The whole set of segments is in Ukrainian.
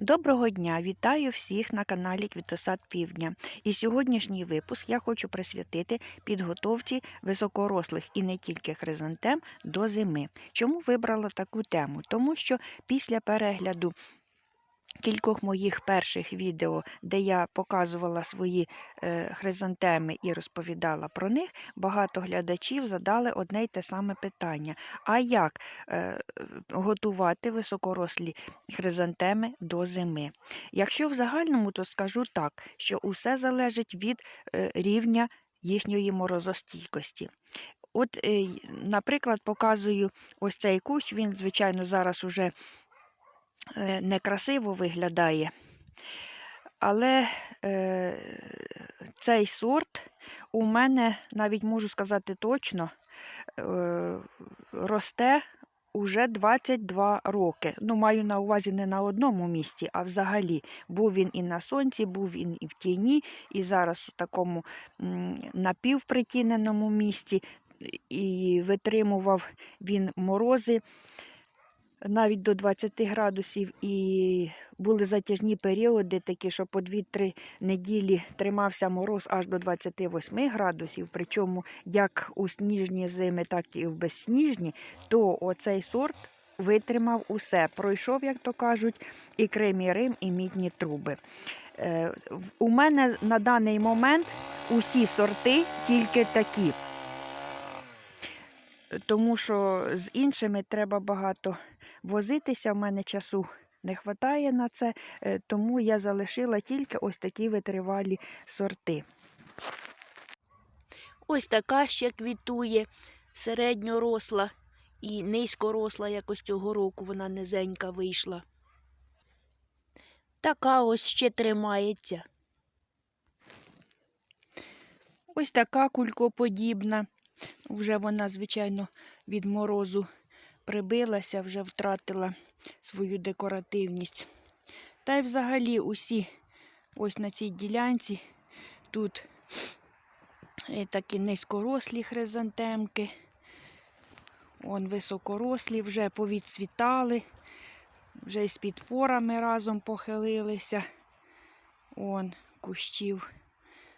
Доброго дня! Вітаю всіх на каналі Квітосад Півдня. І сьогоднішній випуск я хочу присвятити підготовці високорослих і не тільки хризантем до зими. Чому вибрала таку тему? Тому що після перегляду кількох моїх перших відео, де я показувала свої е, хризантеми і розповідала про них, багато глядачів задали одне й те саме питання: а як е, готувати високорослі хризантеми до зими? Якщо в загальному, то скажу так, що усе залежить від е, рівня їхньої морозостійкості. От, наприклад, показую ось цей кущ, він, звичайно, зараз уже некрасиво виглядає. Але е, цей сорт у мене, навіть можу сказати точно, е, росте уже 22 роки. Ну, маю на увазі не на одному місці, а взагалі. Був він і на сонці, був він і в тіні, і зараз у такому напівпритіненому місці. І витримував він морози навіть до 20 градусів, і були затяжні періоди, такі, що по 2-3 неділі тримався мороз аж до 28 градусів. Причому як у сніжні зими, так і в безсніжні, то оцей сорт витримав усе. Пройшов, як то кажуть, і Крим, Рим, і мідні труби. Е, У мене на даний момент усі сорти тільки такі. Тому що з іншими треба багато возитися. В мене часу не вистачає на це, е, тому я залишила тільки ось такі витривалі сорти. Ось така ще квітує, середньоросла і низькоросла, якось цього року вона низенька вийшла. Така ось ще тримається. Ось така кулькоподібна. Вже вона, звичайно, від морозу прибилася, вже втратила свою декоративність. Та й взагалі усі ось на цій ділянці тут е, такі низькорослі хризантемки, он високорослі, вже повідцвітали, вже із підпорами разом похилилися. Он кущів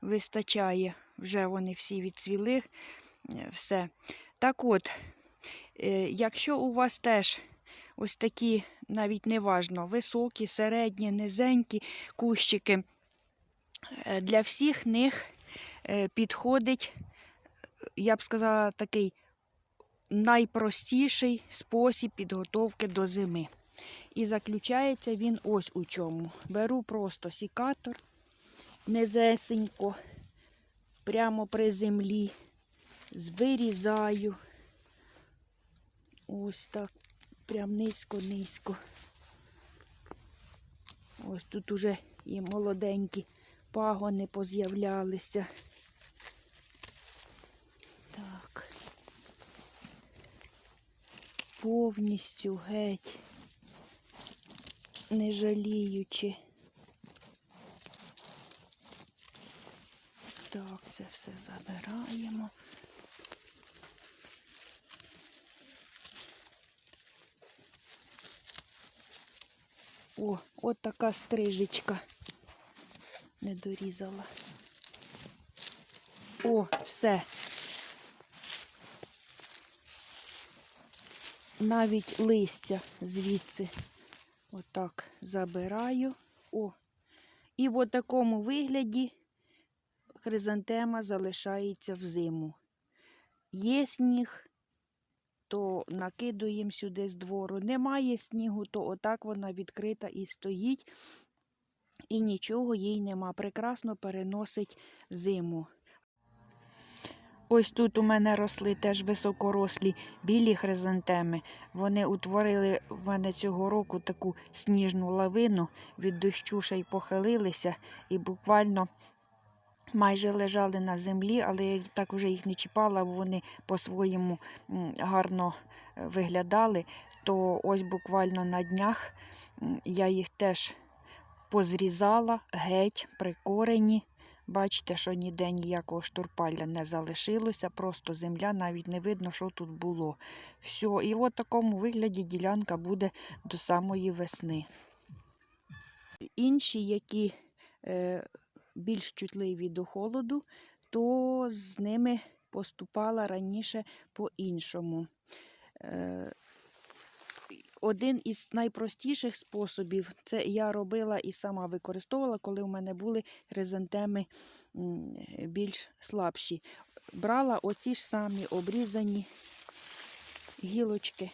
вистачає, вже вони всі відцвіли, е, все. Так от, Якщо у вас теж ось такі, навіть неважно, високі, середні, низенькі кущики, е, для всіх них е, підходить, я б сказала, такий найпростіший спосіб підготовки до зими. І заключається він ось у чому. Беру просто сікатор низесенько, прямо при землі, вирізаю. Ось так, прям низько-низько. Ось тут уже і молоденькі пагони поз'являлися. Так. Повністю геть, не жаліючи. Так, це все забираємо. О, от така стрижечка. Не дорізала. О, все. Навіть листя звідси. Отак забираю. О. І в такому вигляді хризантема залишається взиму. Є сніг, то накидуємо сюди з двору. Немає снігу, то отак вона відкрита і стоїть, і нічого їй нема. Прекрасно переносить зиму. Ось тут у мене росли теж високорослі білі хризантеми. Вони утворили в мене цього року таку сніжну лавину, від дощу ще й похилилися, і буквально майже лежали на землі, але я так уже їх не чіпала, бо вони по-своєму гарно е, виглядали. То ось буквально на днях я їх теж позрізала геть при корені. Бачите, що ніде ніякого штурпалля не залишилося, просто земля, навіть не видно, що тут було. Все, і в такому вигляді ділянка буде до самої весни. Інші, які е, більш чутливі до холоду, то з ними поступала раніше по-іншому. Е, один із найпростіших способів це я робила і сама використовувала, коли у мене були хризантеми більш слабші. Брала оці ж самі обрізані гілочки.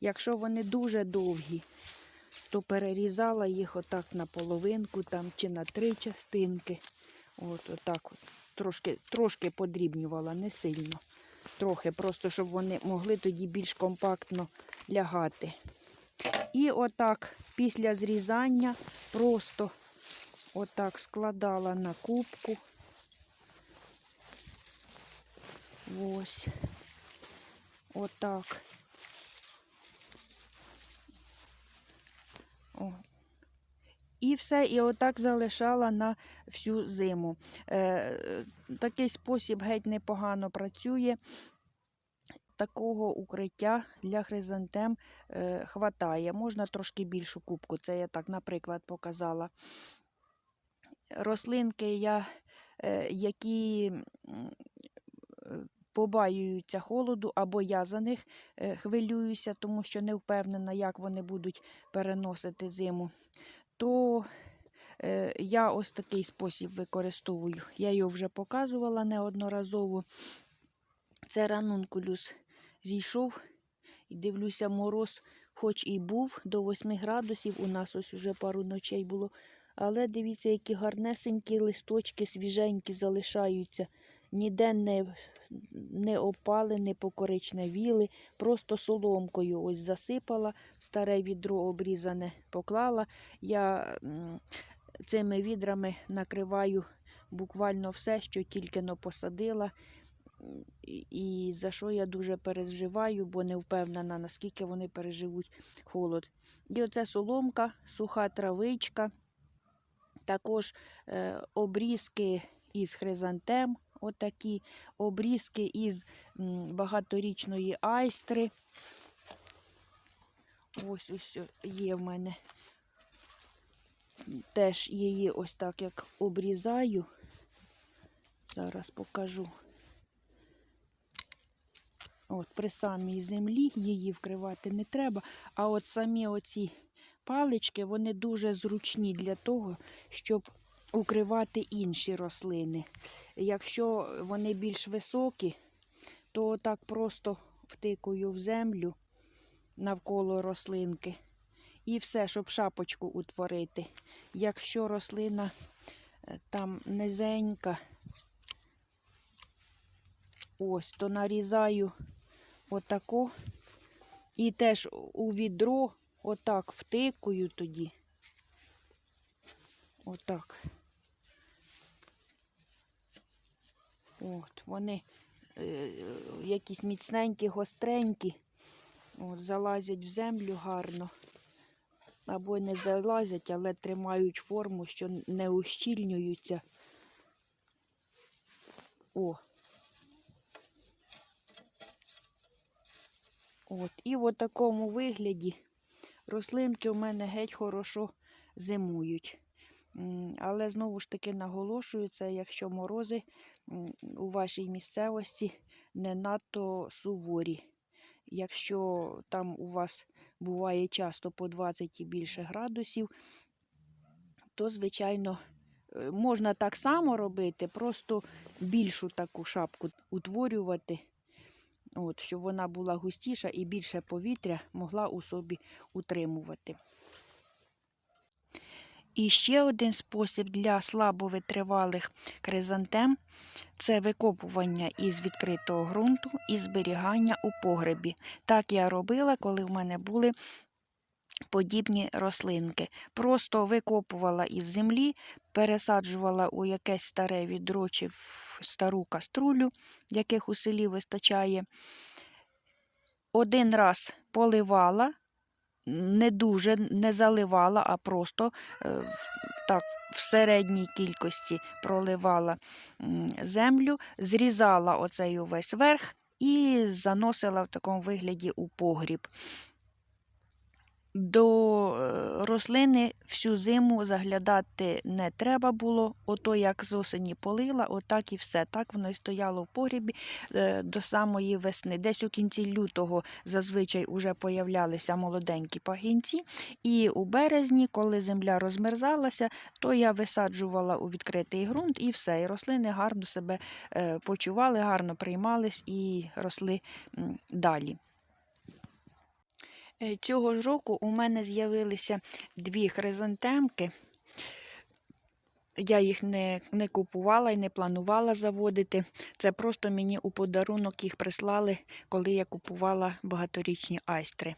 Якщо вони дуже довгі, то перерізала їх отак на половинку там, чи на три частинки. От, отак от. Трошки, трошки подрібнювала, не сильно. Трохи, просто щоб вони могли тоді більш компактно лягати. І отак після зрізання просто отак складала на кубку. Ось. Отак. І все, і отак залишала на всю зиму. Е, такий спосіб геть непогано працює. Такого укриття для хризантем е, хватає. Можна трошки більшу кубку, це я так, наприклад, показала. Рослинки, я, е, які е, побаюються холоду, або я за них е, хвилююся, тому що не впевнена, як вони будуть переносити зиму, то е, я ось такий спосіб використовую. Я його вже показувала неодноразово. Це ранункулюс зійшов і дивлюся, мороз, хоч і був до 8 градусів, у нас ось уже пару ночей було. Але дивіться, які гарнесенькі листочки свіженькі залишаються. Ніде не, не опали, не покоричневіли, просто соломкою ось засипала, старе відро обрізане поклала. Я цими відрами накриваю буквально все, що тільки но посадила. І, за що я дуже переживаю, бо не впевнена, наскільки вони переживуть холод. І оце соломка, суха травичка, також е, обрізки із хризантем, отакі, обрізки із багаторічної айстри. Ось ось є в мене. Теж її ось так як обрізаю. Зараз покажу. От, при самій землі її вкривати не треба. А от самі оці палички, вони дуже зручні для того, щоб укривати інші рослини. Якщо вони більш високі, то так просто втикую в землю навколо рослинки. І все, щоб шапочку утворити. Якщо рослина е, там низенька, ось, то нарізаю отако. І теж у відро отак втикую тоді. Отак. От, вони е, якісь міцненькі, гостренькі. От, залазять в землю гарно. Або не залазять, але тримають форму, що не ущільнюються. О. От. І в такому вигляді рослинки в мене геть хорошо зимують. Але знову ж таки наголошую, це якщо морози у вашій місцевості не надто суворі. Якщо там у вас буває часто по 20 і більше градусів, то, звичайно, е, можна так само робити, просто більшу таку шапку утворювати, от, щоб вона була густіша і більше повітря могла у собі утримувати. І ще один спосіб для слабовитривалих кризантем це викопування із відкритого ґрунту і зберігання у погребі. Так я робила, коли в мене були подібні рослинки. Просто викопувала із землі, пересаджувала у якесь старе відро чи в стару каструлю, яких у селі вистачає. Один раз поливала, не дуже не заливала, а просто е, так, в середній кількості проливала землю, зрізала оцей увесь верх і заносила в такому вигляді у погріб. До е, рослини всю зиму заглядати не треба було. Ото як з осені полила, отак і все. Так воно і стояло в погрібі е, до самої весни. Десь у кінці лютого зазвичай вже появлялися молоденькі пагінці. І у березні, коли земля розмерзалася, то я висаджувала у відкритий ґрунт і все. І рослини гарно себе е, почували, гарно приймались і росли далі. Е, Цього ж року у мене з'явилися дві хризантемки. Я їх не, не купувала і не планувала заводити. Це просто мені у подарунок їх прислали, коли я купувала багаторічні айстри.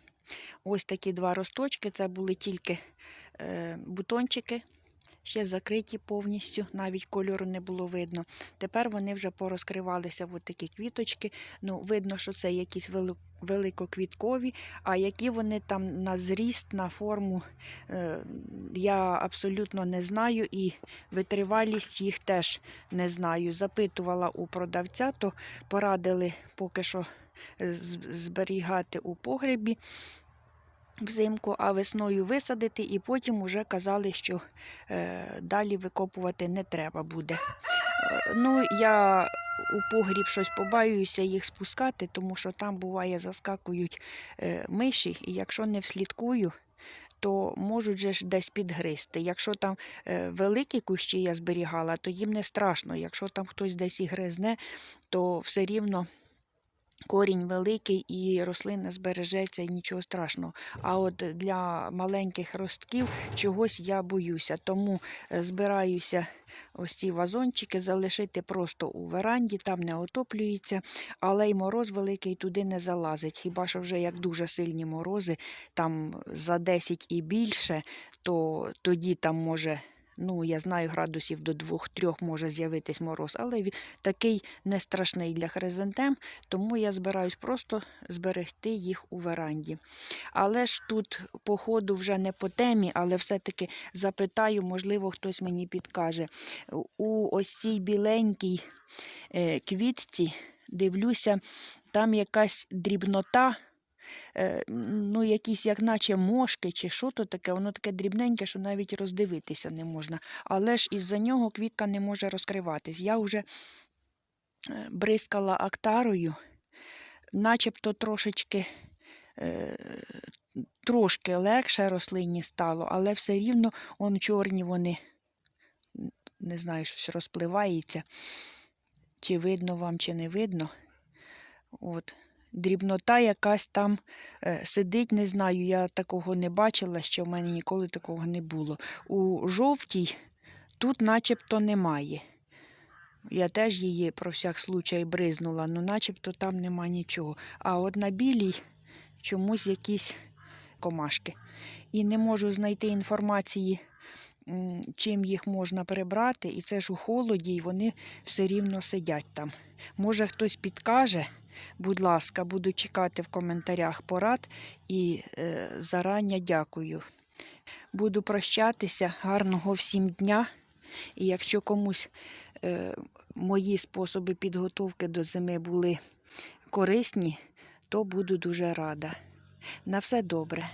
Ось такі два росточки. Це були тільки е, бутончики, ще закриті повністю, навіть кольору не було видно. Тепер вони вже порозкривалися в такі квіточки. Ну, видно, що це якісь вели- великоквіткові, а які вони там на зріст, на форму, е, я абсолютно не знаю і витривалість їх теж не знаю. Запитувала у продавця, то порадили поки що зберігати у погребі взимку, а весною висадити, і потім вже казали, що е, далі викопувати не треба буде. Е, Ну, я у погріб щось побаююся їх спускати, тому що там буває заскакують е, миші, і якщо не вслідкую, то можуть же ж десь підгризти. Якщо там е, великі кущі я зберігала, то їм не страшно. Якщо там хтось десь і гризне, то все рівно корінь великий і рослина збережеться і нічого страшного. А от для маленьких ростків чогось я боюся. Тому е, збираюся ось ці вазончики залишити просто у веранді, там не отоплюється, але й мороз великий туди не залазить. Хіба що вже як дуже сильні морози, там за 10 і більше, то тоді там може. Ну, я знаю, градусів до 2-3 може з'явитись мороз, але він такий не страшний для хризантем, тому я збираюсь просто зберегти їх у веранді. Але ж тут, по ходу, вже не по темі, але все-таки запитаю, можливо, хтось мені підкаже. У ось цій біленькій е, квітці, дивлюся, там якась дрібнота. Е, Ну, якісь, як наче мошки, чи що то таке, воно таке дрібненьке, що навіть роздивитися не можна. Але ж із-за нього квітка не може розкриватись. Я вже е, бризкала актарою, начебто трошечки, е, трошки легше рослині стало, але все рівно он чорні вони, не знаю, щось розпливається. Чи видно вам, чи не видно. От. Дрібнота якась там е, сидить, не знаю, я такого не бачила, ще в мене ніколи такого не було. У жовтій тут начебто немає. Я теж її про всяк случай бризнула, ну начебто там нема нічого. А от на білій чомусь якісь комашки. І не можу знайти інформації, чим їх можна прибрати. І це ж у холоді, і вони все рівно сидять там. Може, хтось підкаже, будь ласка, буду чекати в коментарях порад і е, зарання дякую. Буду прощатися. Гарного всім дня. І якщо комусь е, мої способи підготовки до зими були корисні, то буду дуже рада. На все добре.